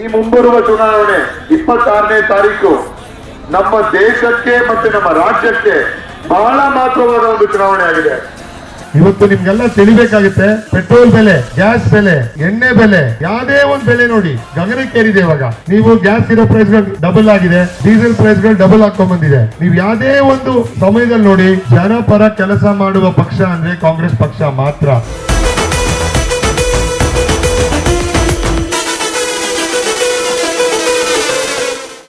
ಈ ಮುಂಬರುವ ಚುನಾವಣೆ ಇಪ್ಪತ್ತಾರನೇ ತಾರೀಕು ನಮ್ಮ ದೇಶಕ್ಕೆ ಮತ್ತೆ ನಮ್ಮ ರಾಜ್ಯಕ್ಕೆ ಬಹಳ ಮಹತ್ವವಾದ ಒಂದು ಚುನಾವಣೆ ಆಗಿದೆ. ಇವತ್ತು ನಿಮ್ಗೆಲ್ಲ ತಿಳಿಬೇಕಾಗುತ್ತೆ, ಪೆಟ್ರೋಲ್ ಬೆಲೆ, ಗ್ಯಾಸ್ ಬೆಲೆ, ಎಣ್ಣೆ ಬೆಲೆ, ಯಾವುದೇ ಒಂದು ಬೆಲೆ ನೋಡಿ, ಗಗನಕ್ಕೇರಿದೆ ಇವಾಗ. ನೀವು ಗ್ಯಾಸ್ ಇರೋ ಪ್ರೈಸ್ಗಳು ಡಬಲ್ ಆಗಿದೆ ಡೀಸೆಲ್ ಪ್ರೈಸ್ಗಳು ಡಬಲ್ ಹಾಕೊಂಡ್ ಬಂದಿದೆ ನೀವು ಯಾವುದೇ ಒಂದು ಸಮಯದಲ್ಲಿ ನೋಡಿ, ಜನಪರ ಕೆಲಸ ಮಾಡುವ ಪಕ್ಷ ಅಂದ್ರೆ ಕಾಂಗ್ರೆಸ್ ಪಕ್ಷ ಮಾತ್ರ.